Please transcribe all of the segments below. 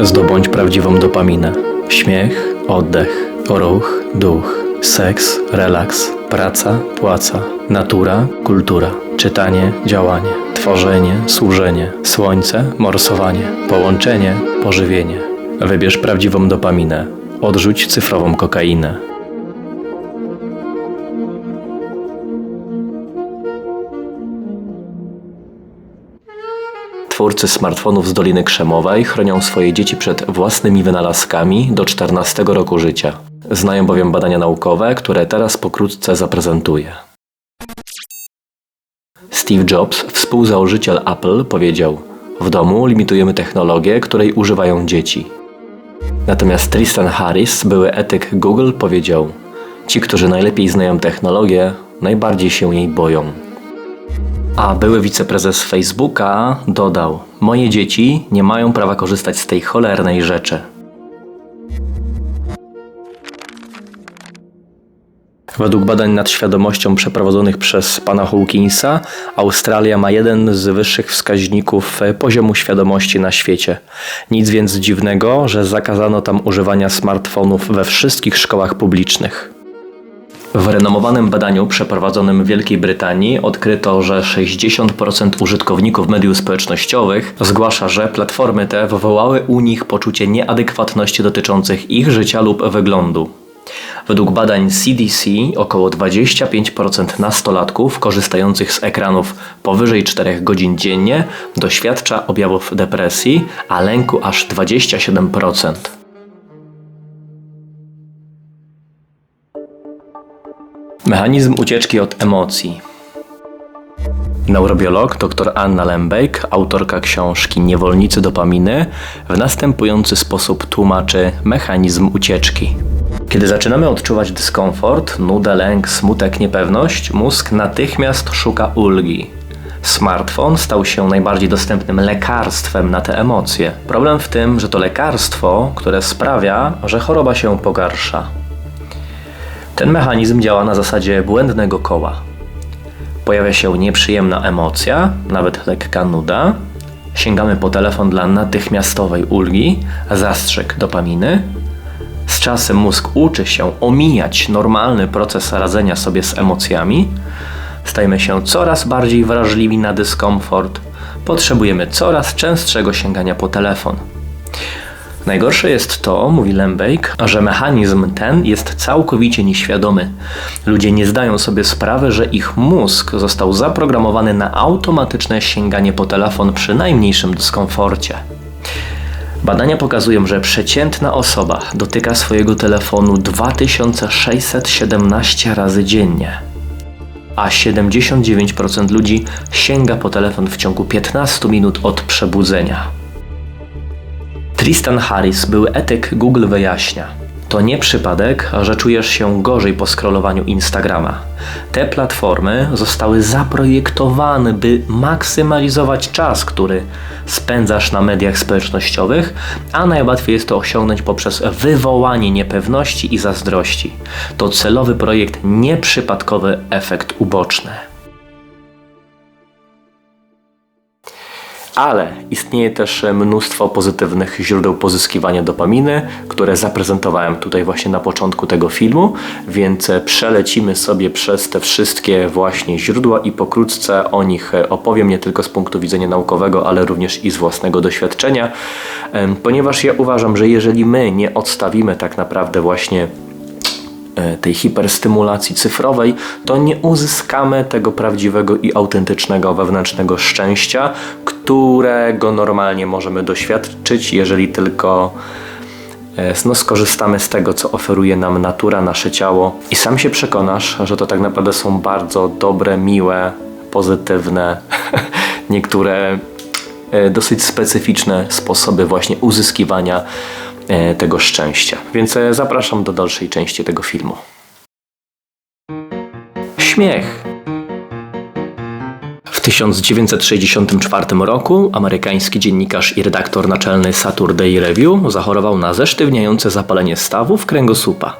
Zdobądź prawdziwą dopaminę. Śmiech, oddech, ruch, duch, seks, relaks, praca, płaca, natura, kultura, czytanie, działanie, tworzenie, służenie, słońce, morsowanie, połączenie, pożywienie. Wybierz prawdziwą dopaminę. Odrzuć cyfrową kokainę. Twórcy smartfonów z Doliny Krzemowej chronią swoje dzieci przed własnymi wynalazkami do 14 roku życia. Znają bowiem badania naukowe, które teraz pokrótce zaprezentuję. Steve Jobs, współzałożyciel Apple, powiedział: W domu limitujemy technologię, której używają dzieci. Natomiast Tristan Harris, były etyk Google, powiedział: Ci, którzy najlepiej znają technologię, najbardziej się jej boją. A były wiceprezes Facebooka dodał: Moje dzieci nie mają prawa korzystać z tej cholernej rzeczy. Według badań nad świadomością przeprowadzonych przez pana Hawkinsa, Australia ma jeden z wyższych wskaźników poziomu świadomości na świecie. Nic więc dziwnego, że zakazano tam używania smartfonów we wszystkich szkołach publicznych. W renomowanym badaniu przeprowadzonym w Wielkiej Brytanii odkryto, że 60% użytkowników mediów społecznościowych zgłasza, że platformy te wywołały u nich poczucie nieadekwatności dotyczących ich życia lub wyglądu. Według badań CDC około 25% nastolatków korzystających z ekranów powyżej 4 godzin dziennie doświadcza objawów depresji, a lęku aż 27%. Mechanizm ucieczki od emocji. Neurobiolog dr Anna Lembejk, autorka książki Niewolnicy dopaminy, w następujący sposób tłumaczy mechanizm ucieczki. Kiedy zaczynamy odczuwać dyskomfort, nudę, lęk, smutek, niepewność, mózg natychmiast szuka ulgi. Smartfon stał się najbardziej dostępnym lekarstwem na te emocje. Problem w tym, że to lekarstwo, które sprawia, że choroba się pogarsza. Ten mechanizm działa na zasadzie błędnego koła. Pojawia się nieprzyjemna emocja, nawet lekka nuda. Sięgamy po telefon dla natychmiastowej ulgi, zastrzyk dopaminy. Z czasem mózg uczy się omijać normalny proces radzenia sobie z emocjami. Stajemy się coraz bardziej wrażliwi na dyskomfort. Potrzebujemy coraz częstszego sięgania po telefon. Najgorsze jest to, mówi Lembejk, że mechanizm ten jest całkowicie nieświadomy. Ludzie nie zdają sobie sprawy, że ich mózg został zaprogramowany na automatyczne sięganie po telefon przy najmniejszym dyskomforcie. Badania pokazują, że przeciętna osoba dotyka swojego telefonu 2617 razy dziennie, a 79% ludzi sięga po telefon w ciągu 15 minut od przebudzenia. Tristan Harris, były etyk Google wyjaśnia. To nie przypadek, że czujesz się gorzej po scrollowaniu Instagrama. Te platformy zostały zaprojektowane, by maksymalizować czas, który spędzasz na mediach społecznościowych, a najłatwiej jest to osiągnąć poprzez wywołanie niepewności i zazdrości. To celowy projekt, nieprzypadkowy efekt uboczny. Ale istnieje też mnóstwo pozytywnych źródeł pozyskiwania dopaminy, które zaprezentowałem tutaj właśnie na początku tego filmu, więc przelecimy sobie przez te wszystkie właśnie źródła i pokrótce o nich opowiem nie tylko z punktu widzenia naukowego, ale również i z własnego doświadczenia, ponieważ ja uważam, że jeżeli my nie odstawimy tak naprawdę właśnie tej hiperstymulacji cyfrowej, to nie uzyskamy tego prawdziwego i autentycznego wewnętrznego szczęścia, którego normalnie możemy doświadczyć, jeżeli tylko e, no, skorzystamy z tego, co oferuje nam natura, nasze ciało. I sam się przekonasz, że to tak naprawdę są bardzo dobre, miłe, pozytywne, niektóre e, dosyć specyficzne sposoby właśnie uzyskiwania e, tego szczęścia. Więc zapraszam do dalszej części tego filmu. Śmiech. W 1964 roku amerykański dziennikarz i redaktor naczelny Saturday Review zachorował na zesztywniające zapalenie stawów kręgosłupa.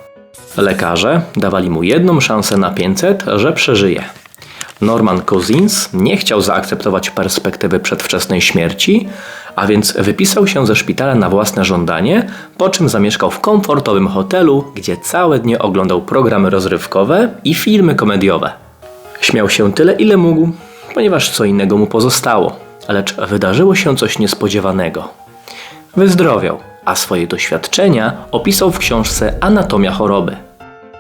Lekarze dawali mu jedną szansę na 500, że przeżyje. Norman Cousins nie chciał zaakceptować perspektywy przedwczesnej śmierci, a więc wypisał się ze szpitala na własne żądanie, po czym zamieszkał w komfortowym hotelu, gdzie całe dnie oglądał programy rozrywkowe i filmy komediowe. Śmiał się tyle, ile mógł, ponieważ co innego mu pozostało, lecz wydarzyło się coś niespodziewanego. Wyzdrowiał, a swoje doświadczenia opisał w książce Anatomia choroby.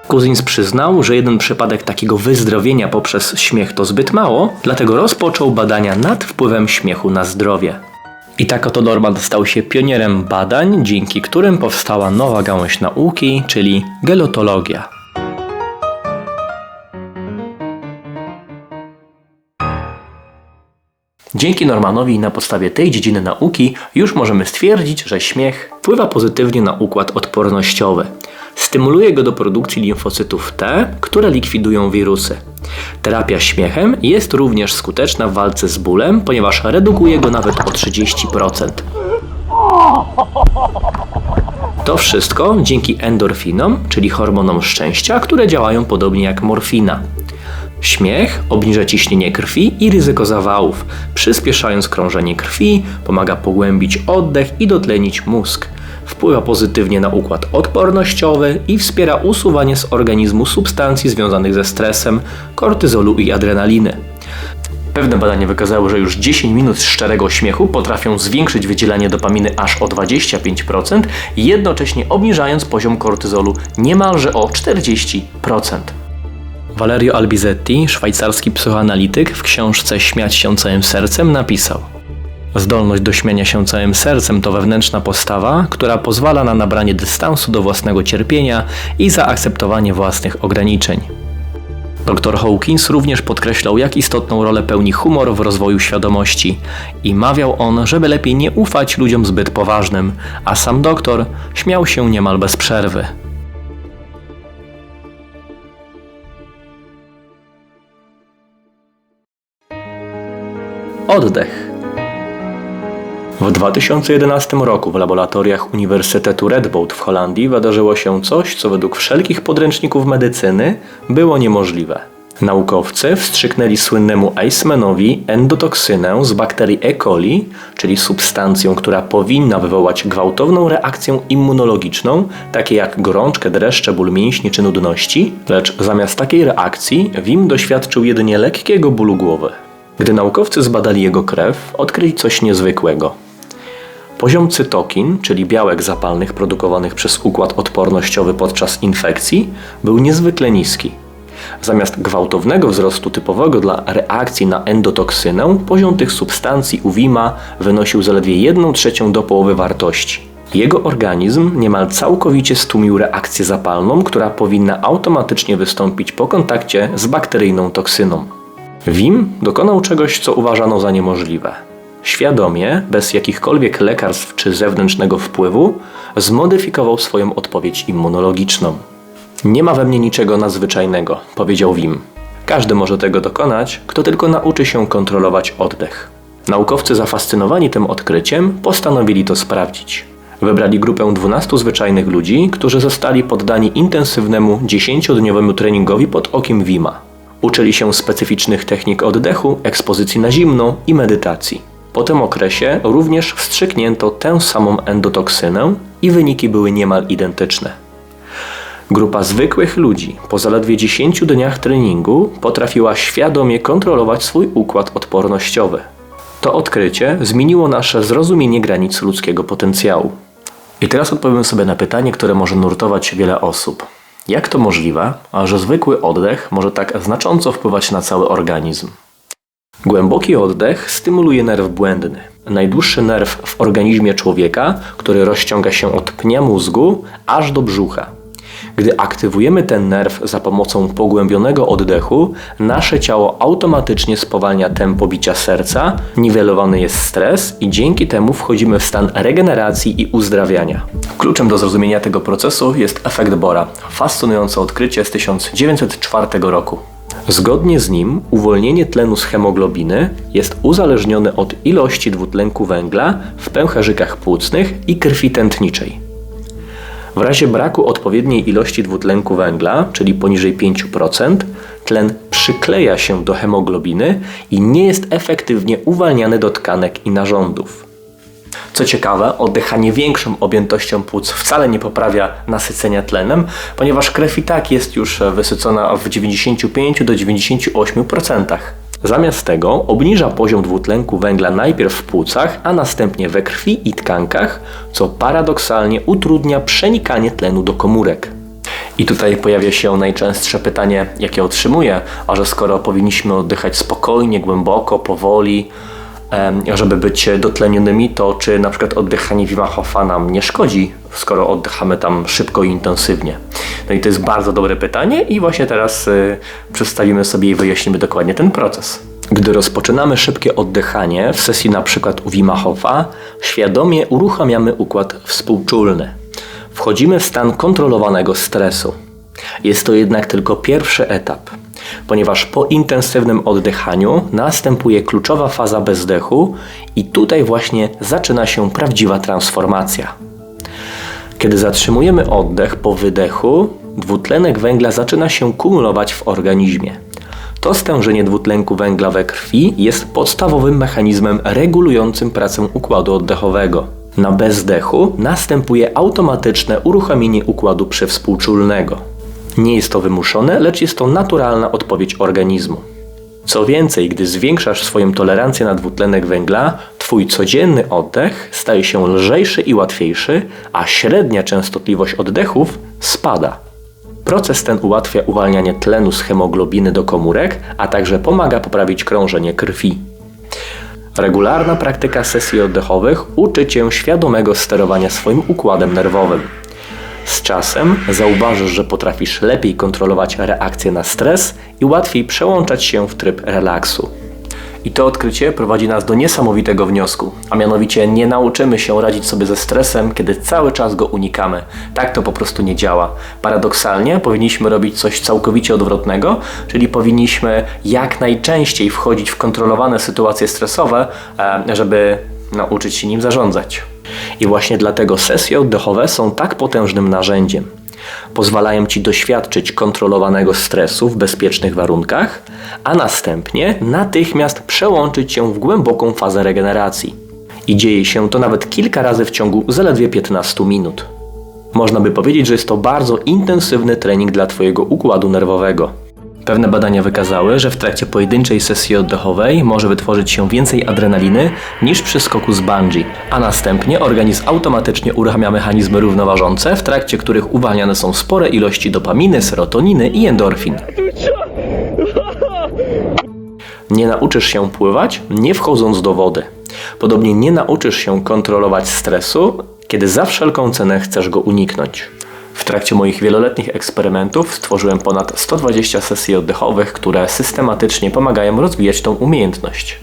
Kuzins przyznał, że jeden przypadek takiego wyzdrowienia poprzez śmiech to zbyt mało, dlatego rozpoczął badania nad wpływem śmiechu na zdrowie. I tak oto Norman stał się pionierem badań, dzięki którym powstała nowa gałąź nauki, czyli gelotologia. Dzięki Normanowi na podstawie tej dziedziny nauki już możemy stwierdzić, że śmiech wpływa pozytywnie na układ odpornościowy. Stymuluje go do produkcji limfocytów T, które likwidują wirusy. Terapia śmiechem jest również skuteczna w walce z bólem, ponieważ redukuje go nawet o 30%. To wszystko dzięki endorfinom, czyli hormonom szczęścia, które działają podobnie jak morfina. Śmiech obniża ciśnienie krwi i ryzyko zawałów, przyspieszając krążenie krwi, pomaga pogłębić oddech i dotlenić mózg. Wpływa pozytywnie na układ odpornościowy i wspiera usuwanie z organizmu substancji związanych ze stresem, kortyzolu i adrenaliny. Pewne badania wykazały, że już 10 minut szczerego śmiechu potrafią zwiększyć wydzielanie dopaminy aż o 25%, jednocześnie obniżając poziom kortyzolu niemalże o 40%. Valerio Albizetti, szwajcarski psychoanalityk, w książce Śmiać się całym sercem napisał: Zdolność do śmiania się całym sercem to wewnętrzna postawa, która pozwala na nabranie dystansu do własnego cierpienia i zaakceptowanie własnych ograniczeń. Dr Hawkins również podkreślał, jak istotną rolę pełni humor w rozwoju świadomości i mawiał on, żeby lepiej nie ufać ludziom zbyt poważnym, a sam doktor śmiał się niemal bez przerwy. Oddech. W 2011 roku w laboratoriach Uniwersytetu Radboud w Holandii wydarzyło się coś, co według wszelkich podręczników medycyny było niemożliwe. Naukowcy wstrzyknęli słynnemu Eismanowi endotoksynę z bakterii E. coli, czyli substancją, która powinna wywołać gwałtowną reakcję immunologiczną, takie jak gorączkę, dreszcze, ból mięśni czy nudności, lecz zamiast takiej reakcji Wim doświadczył jedynie lekkiego bólu głowy. Gdy naukowcy zbadali jego krew, odkryli coś niezwykłego. Poziom cytokin, czyli białek zapalnych produkowanych przez układ odpornościowy podczas infekcji, był niezwykle niski. Zamiast gwałtownego wzrostu typowego dla reakcji na endotoksynę, poziom tych substancji u Wima wynosił zaledwie 1 trzecią do połowy wartości. Jego organizm niemal całkowicie stłumił reakcję zapalną, która powinna automatycznie wystąpić po kontakcie z bakteryjną toksyną. Wim dokonał czegoś, co uważano za niemożliwe. Świadomie, bez jakichkolwiek lekarstw czy zewnętrznego wpływu, zmodyfikował swoją odpowiedź immunologiczną. Nie ma we mnie niczego nadzwyczajnego, powiedział Wim. Każdy może tego dokonać, kto tylko nauczy się kontrolować oddech. Naukowcy zafascynowani tym odkryciem postanowili to sprawdzić. Wybrali grupę 12 zwyczajnych ludzi, którzy zostali poddani intensywnemu 10-dniowemu treningowi pod okiem Wima. Uczyli się specyficznych technik oddechu, ekspozycji na zimno i medytacji. Po tym okresie również wstrzyknięto tę samą endotoksynę i wyniki były niemal identyczne. Grupa zwykłych ludzi po zaledwie 10 dniach treningu potrafiła świadomie kontrolować swój układ odpornościowy. To odkrycie zmieniło nasze zrozumienie granic ludzkiego potencjału. I teraz odpowiem sobie na pytanie, które może nurtować wiele osób. Jak to możliwe, że zwykły oddech może tak znacząco wpływać na cały organizm? Głęboki oddech stymuluje nerw błędny, najdłuższy nerw w organizmie człowieka, który rozciąga się od pnia mózgu aż do brzucha. Gdy aktywujemy ten nerw za pomocą pogłębionego oddechu, nasze ciało automatycznie spowalnia tempo bicia serca, niwelowany jest stres i dzięki temu wchodzimy w stan regeneracji i uzdrawiania. Kluczem do zrozumienia tego procesu jest efekt Bora, fascynujące odkrycie z 1904 roku. Zgodnie z nim uwolnienie tlenu z hemoglobiny jest uzależnione od ilości dwutlenku węgla w pęcherzykach płucnych i krwi tętniczej. W razie braku odpowiedniej ilości dwutlenku węgla, czyli poniżej 5%, tlen przykleja się do hemoglobiny i nie jest efektywnie uwalniany do tkanek i narządów. Co ciekawe, oddychanie większą objętością płuc wcale nie poprawia nasycenia tlenem, ponieważ krew i tak jest już wysycona w 95 do 98%. Zamiast tego obniża poziom dwutlenku węgla najpierw w płucach, a następnie we krwi i tkankach, co paradoksalnie utrudnia przenikanie tlenu do komórek. I tutaj pojawia się najczęstsze pytanie, jakie otrzymuję, a że skoro powinniśmy oddychać spokojnie, głęboko, powoli, żeby być dotlenionymi, to czy na przykład oddychanie Wim Hofa nam nie szkodzi, skoro oddychamy tam szybko i intensywnie? No i to jest bardzo dobre pytanie i właśnie teraz y, przedstawimy sobie i wyjaśnimy dokładnie ten proces. Gdy rozpoczynamy szybkie oddychanie w sesji na przykład u Wima Hofa, świadomie uruchamiamy układ współczulny. Wchodzimy w stan kontrolowanego stresu. Jest to jednak tylko pierwszy etap, ponieważ po intensywnym oddychaniu następuje kluczowa faza bezdechu i tutaj właśnie zaczyna się prawdziwa transformacja. Kiedy zatrzymujemy oddech po wydechu, dwutlenek węgla zaczyna się kumulować w organizmie. To stężenie dwutlenku węgla we krwi jest podstawowym mechanizmem regulującym pracę układu oddechowego. Na bezdechu następuje automatyczne uruchomienie układu przywspółczulnego. Nie jest to wymuszone, lecz jest to naturalna odpowiedź organizmu. Co więcej, gdy zwiększasz swoją tolerancję na dwutlenek węgla, Twój codzienny oddech staje się lżejszy i łatwiejszy, a średnia częstotliwość oddechów spada. Proces ten ułatwia uwalnianie tlenu z hemoglobiny do komórek, a także pomaga poprawić krążenie krwi. Regularna praktyka sesji oddechowych uczy Cię świadomego sterowania swoim układem nerwowym. Z czasem zauważysz, że potrafisz lepiej kontrolować reakcje na stres i łatwiej przełączać się w tryb relaksu. I to odkrycie prowadzi nas do niesamowitego wniosku, a mianowicie nie nauczymy się radzić sobie ze stresem, kiedy cały czas go unikamy. Tak to po prostu nie działa. Paradoksalnie powinniśmy robić coś całkowicie odwrotnego, czyli powinniśmy jak najczęściej wchodzić w kontrolowane sytuacje stresowe, e, żeby nauczyć się nim zarządzać. I właśnie dlatego sesje oddechowe są tak potężnym narzędziem. Pozwalają ci doświadczyć kontrolowanego stresu w bezpiecznych warunkach, a następnie natychmiast przełączyć się w głęboką fazę regeneracji. I dzieje się to nawet kilka razy w ciągu zaledwie 15 minut. Można by powiedzieć, że jest to bardzo intensywny trening dla Twojego układu nerwowego. Pewne badania wykazały, że w trakcie pojedynczej sesji oddechowej może wytworzyć się więcej adrenaliny niż przy skoku z bungee, a następnie organizm automatycznie uruchamia mechanizmy równoważące, w trakcie których uwalniane są spore ilości dopaminy, serotoniny i endorfin. Nie nauczysz się pływać, nie wchodząc do wody. Podobnie nie nauczysz się kontrolować stresu, kiedy za wszelką cenę chcesz go uniknąć. Trakcie moich wieloletnich eksperymentów stworzyłem ponad 120 sesji oddechowych, które systematycznie pomagają rozwijać tą umiejętność.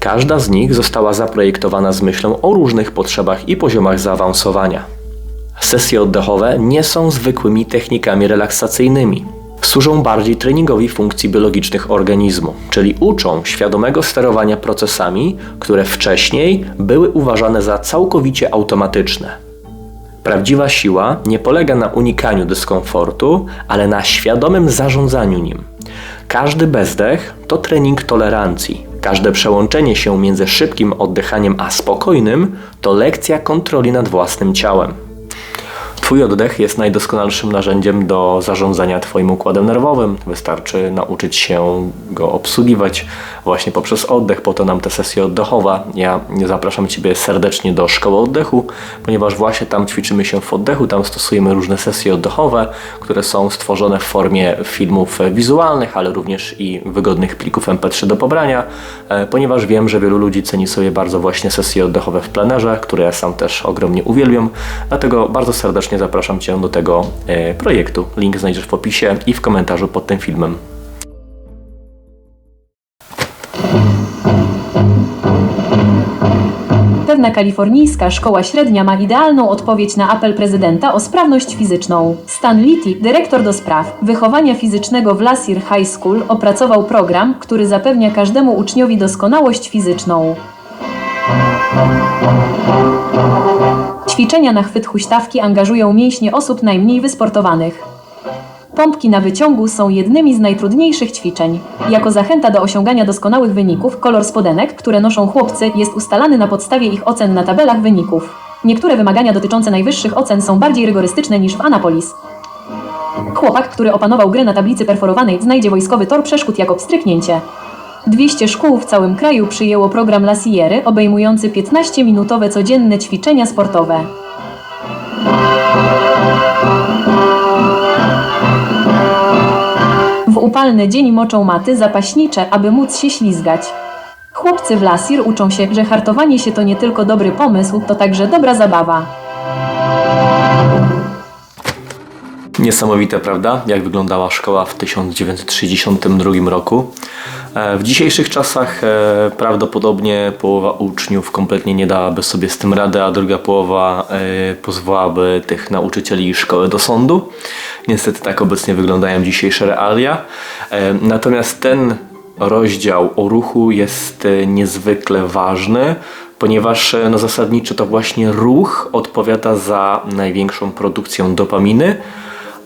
Każda z nich została zaprojektowana z myślą o różnych potrzebach i poziomach zaawansowania. Sesje oddechowe nie są zwykłymi technikami relaksacyjnymi. Służą bardziej treningowi funkcji biologicznych organizmu, czyli uczą świadomego sterowania procesami, które wcześniej były uważane za całkowicie automatyczne. Prawdziwa siła nie polega na unikaniu dyskomfortu, ale na świadomym zarządzaniu nim. Każdy bezdech to trening tolerancji. Każde przełączenie się między szybkim oddychaniem a spokojnym to lekcja kontroli nad własnym ciałem. Twój oddech jest najdoskonalszym narzędziem do zarządzania Twoim układem nerwowym. Wystarczy nauczyć się go obsługiwać właśnie poprzez oddech, po to nam te sesje oddechowe. Ja zapraszam Ciebie serdecznie do szkoły oddechu, ponieważ właśnie tam ćwiczymy się w oddechu, tam stosujemy różne sesje oddechowe, które są stworzone w formie filmów wizualnych, ale również i wygodnych plików MP3 do pobrania, e, ponieważ wiem, że wielu ludzi ceni sobie bardzo właśnie sesje oddechowe w plenerze, które ja sam też ogromnie uwielbiam, dlatego bardzo serdecznie zapraszam Cię do tego e, projektu. Link znajdziesz w opisie i w komentarzu pod tym filmem. Pewna kalifornijska szkoła średnia ma idealną odpowiedź na apel prezydenta o sprawność fizyczną. Stan Litty, dyrektor do spraw wychowania fizycznego w Lassir High School, opracował program, który zapewnia każdemu uczniowi doskonałość fizyczną. Ćwiczenia na chwyt huśtawki angażują mięśnie osób najmniej wysportowanych. Pompki na wyciągu są jednymi z najtrudniejszych ćwiczeń. Jako zachęta do osiągania doskonałych wyników, kolor spodenek, które noszą chłopcy, jest ustalany na podstawie ich ocen na tabelach wyników. Niektóre wymagania dotyczące najwyższych ocen są bardziej rygorystyczne niż w Anapolis. Chłopak, który opanował grę na tablicy perforowanej, znajdzie wojskowy tor przeszkód jako pstryknięcie. 200 szkół w całym kraju przyjęło program La Sierra, obejmujący 15-minutowe codzienne ćwiczenia sportowe. W upalny dzień moczą maty zapaśnicze, aby móc się ślizgać. Chłopcy w Lasir uczą się, że hartowanie się to nie tylko dobry pomysł, to także dobra zabawa. Niesamowite, prawda? Jak wyglądała szkoła w 1962 roku. E, W dzisiejszych czasach e, prawdopodobnie połowa uczniów kompletnie nie dałaby sobie z tym rady, a druga połowa e, pozwałaby tych nauczycieli i szkoły do sądu. Niestety tak obecnie wyglądają dzisiejsze realia. Natomiast ten rozdział o ruchu jest niezwykle ważny, ponieważ no, zasadniczo to właśnie ruch odpowiada za największą produkcję dopaminy.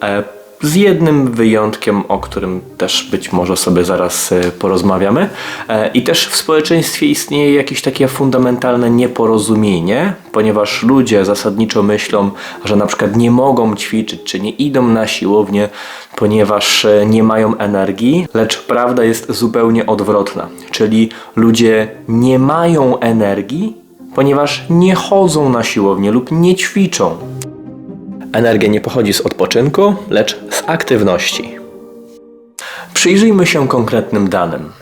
E, Z jednym wyjątkiem, o którym też być może sobie zaraz e, porozmawiamy. E, I też w społeczeństwie istnieje jakieś takie fundamentalne nieporozumienie, ponieważ ludzie zasadniczo myślą, że na przykład nie mogą ćwiczyć, czy nie idą na siłownię, ponieważ nie mają energii, lecz prawda jest zupełnie odwrotna. Czyli ludzie nie mają energii, ponieważ nie chodzą na siłownię lub nie ćwiczą. Energia nie pochodzi z odpoczynku, lecz z aktywności. Przyjrzyjmy się konkretnym danym.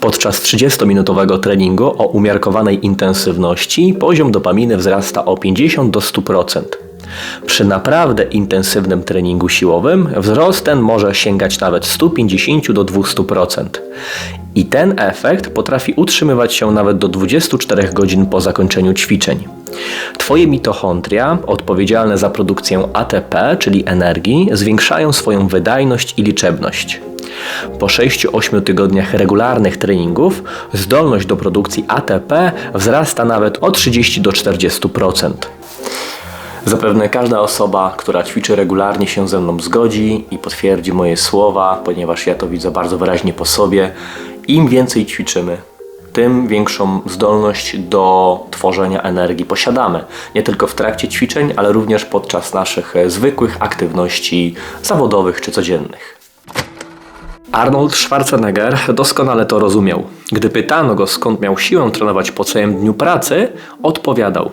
Podczas 30-minutowego treningu o umiarkowanej intensywności poziom dopaminy wzrasta o 50 do 100%. Przy naprawdę intensywnym treningu siłowym wzrost ten może sięgać nawet 150 do 200%. I ten efekt potrafi utrzymywać się nawet do 24 godzin po zakończeniu ćwiczeń. Twoje mitochondria, odpowiedzialne za produkcję ATP, czyli energii, zwiększają swoją wydajność i liczebność. Po 6-8 tygodniach regularnych treningów zdolność do produkcji ATP wzrasta nawet o 30 do 40%. Zapewne każda osoba, która ćwiczy regularnie się ze mną zgodzi i potwierdzi moje słowa, ponieważ ja to widzę bardzo wyraźnie po sobie. Im więcej ćwiczymy, tym większą zdolność do tworzenia energii posiadamy. Nie tylko w trakcie ćwiczeń, ale również podczas naszych e, zwykłych aktywności zawodowych czy codziennych. Arnold Schwarzenegger doskonale to rozumiał. Gdy pytano go, skąd miał siłę trenować po całym dniu pracy, odpowiadał: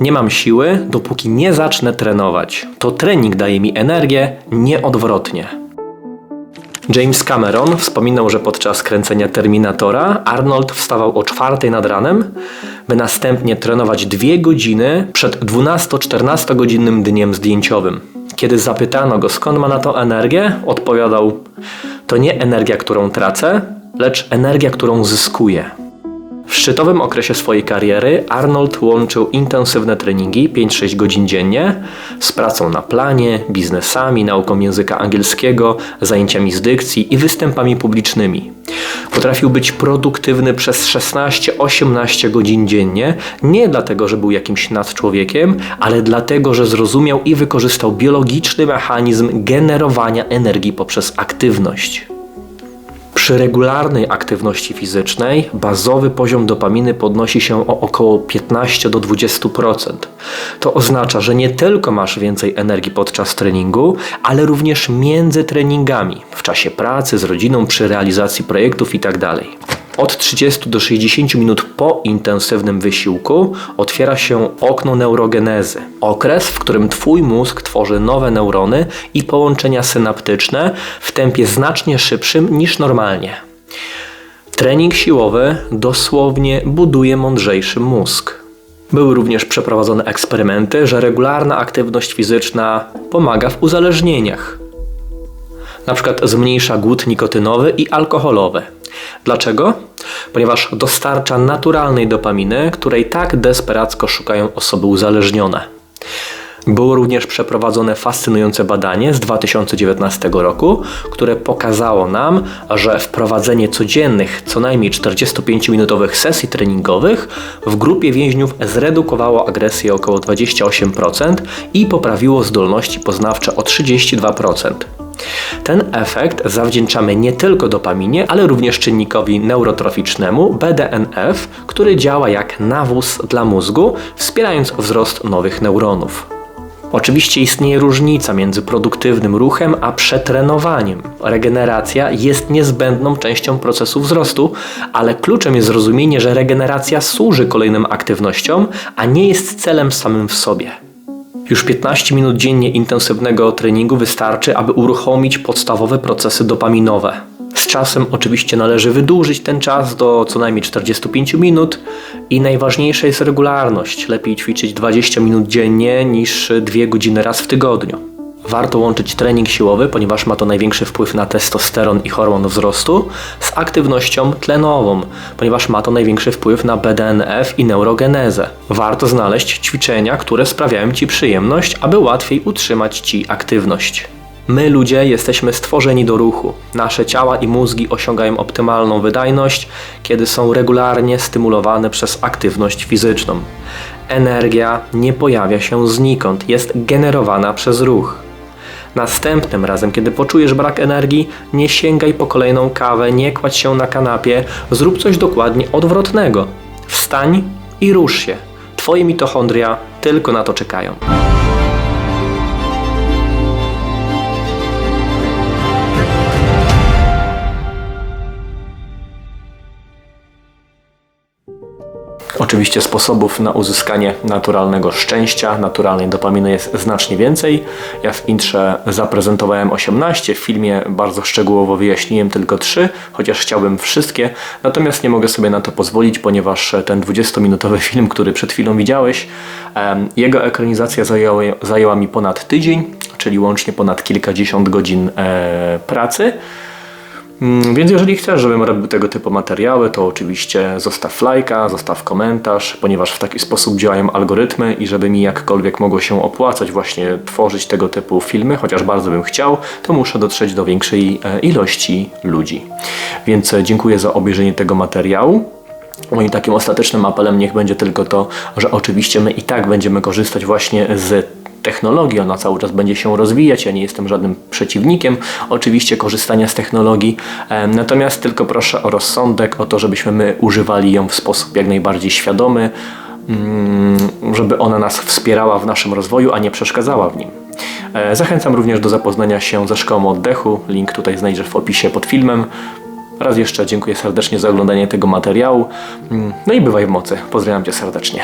Nie mam siły, dopóki nie zacznę trenować. To trening daje mi energię, nie odwrotnie. James Cameron wspominał, że podczas kręcenia Terminatora Arnold wstawał o czwartej nad ranem, by następnie trenować dwie godziny przed 12-14 godzinnym dniem zdjęciowym. Kiedy zapytano go skąd ma na to energię, odpowiadał: To nie energia, którą tracę, lecz energia, którą zyskuję. W szczytowym okresie swojej kariery Arnold łączył intensywne treningi 5-6 godzin dziennie z pracą na planie, biznesami, nauką języka angielskiego, zajęciami z dykcji i występami publicznymi. Potrafił być produktywny przez 16-18 godzin dziennie, nie dlatego, że był jakimś nadczłowiekiem, ale dlatego, że zrozumiał i wykorzystał biologiczny mechanizm generowania energii poprzez aktywność. Przy regularnej aktywności fizycznej bazowy poziom dopaminy podnosi się o około 15 do 20%. To oznacza, że nie tylko masz więcej energii podczas treningu, ale również między treningami, w czasie pracy, z rodziną, przy realizacji projektów itd. Od 30 do 60 minut po intensywnym wysiłku otwiera się okno neurogenezy. Okres, w którym Twój mózg tworzy nowe neurony i połączenia synaptyczne w tempie znacznie szybszym niż normalnie. Trening siłowy dosłownie buduje mądrzejszy mózg. Były również przeprowadzone eksperymenty, że regularna aktywność fizyczna pomaga w uzależnieniach. Na przykład zmniejsza głód nikotynowy i alkoholowy. Dlaczego? Ponieważ dostarcza naturalnej dopaminy, której tak desperacko szukają osoby uzależnione. Było również przeprowadzone fascynujące badanie z 2019 roku, które pokazało nam, że wprowadzenie codziennych, co najmniej 45-minutowych sesji treningowych w grupie więźniów zredukowało agresję około 28% i poprawiło zdolności poznawcze o 32%. Ten efekt zawdzięczamy nie tylko dopaminie, ale również czynnikowi neurotroficznemu BDNF, który działa jak nawóz dla mózgu, wspierając wzrost nowych neuronów. Oczywiście istnieje różnica między produktywnym ruchem a przetrenowaniem. Regeneracja jest niezbędną częścią procesu wzrostu, ale kluczem jest zrozumienie, że regeneracja służy kolejnym aktywnościom, a nie jest celem samym w sobie. Już 15 minut dziennie intensywnego treningu wystarczy, aby uruchomić podstawowe procesy dopaminowe. Z czasem oczywiście należy wydłużyć ten czas do co najmniej 45 minut i najważniejsza jest regularność. Lepiej ćwiczyć 20 minut dziennie niż 2 godziny raz w tygodniu. Warto łączyć trening siłowy, ponieważ ma to największy wpływ na testosteron i hormon wzrostu, z aktywnością tlenową, ponieważ ma to największy wpływ na BDNF i neurogenezę. Warto znaleźć ćwiczenia, które sprawiają Ci przyjemność, aby łatwiej utrzymać Ci aktywność. My, ludzie, jesteśmy stworzeni do ruchu. Nasze ciała i mózgi osiągają optymalną wydajność, kiedy są regularnie stymulowane przez aktywność fizyczną. Energia nie pojawia się znikąd, jest generowana przez ruch. Następnym razem, kiedy poczujesz brak energii, nie sięgaj po kolejną kawę, nie kładź się na kanapie, zrób coś dokładnie odwrotnego. Wstań i rusz się. Twoje mitochondria tylko na to czekają. Oczywiście sposobów na uzyskanie naturalnego szczęścia, naturalnej dopaminy jest znacznie więcej. Ja w intrze zaprezentowałem 18, w filmie bardzo szczegółowo wyjaśniłem tylko 3, chociaż chciałbym wszystkie. Natomiast nie mogę sobie na to pozwolić, ponieważ ten 20-minutowy film, który przed chwilą widziałeś, jego ekranizacja zajęła, zajęła mi ponad tydzień, czyli łącznie ponad kilkadziesiąt godzin e, pracy. Mm, Więc jeżeli chcesz, żebym robił tego typu materiały, to oczywiście zostaw lajka, zostaw komentarz, ponieważ w taki sposób działają algorytmy i żeby mi jakkolwiek mogło się opłacać właśnie tworzyć tego typu filmy, chociaż bardzo bym chciał, to muszę dotrzeć do większej e, ilości ludzi. Więc e, dziękuję za obejrzenie tego materiału. Moim takim ostatecznym apelem niech będzie tylko to, że oczywiście my i tak będziemy korzystać właśnie z technologii, ona cały czas będzie się rozwijać. Ja nie jestem żadnym przeciwnikiem oczywiście korzystania z technologii, natomiast tylko proszę o rozsądek, o to, żebyśmy my używali ją w sposób jak najbardziej świadomy, mm, żeby ona nas wspierała w naszym rozwoju, a nie przeszkadzała w nim. E, Zachęcam również do zapoznania się ze szkołą oddechu. Link tutaj znajdziesz w opisie pod filmem. Raz jeszcze dziękuję serdecznie za oglądanie tego materiału. Mm, No i bywaj w mocy. Pozdrawiam Cię serdecznie.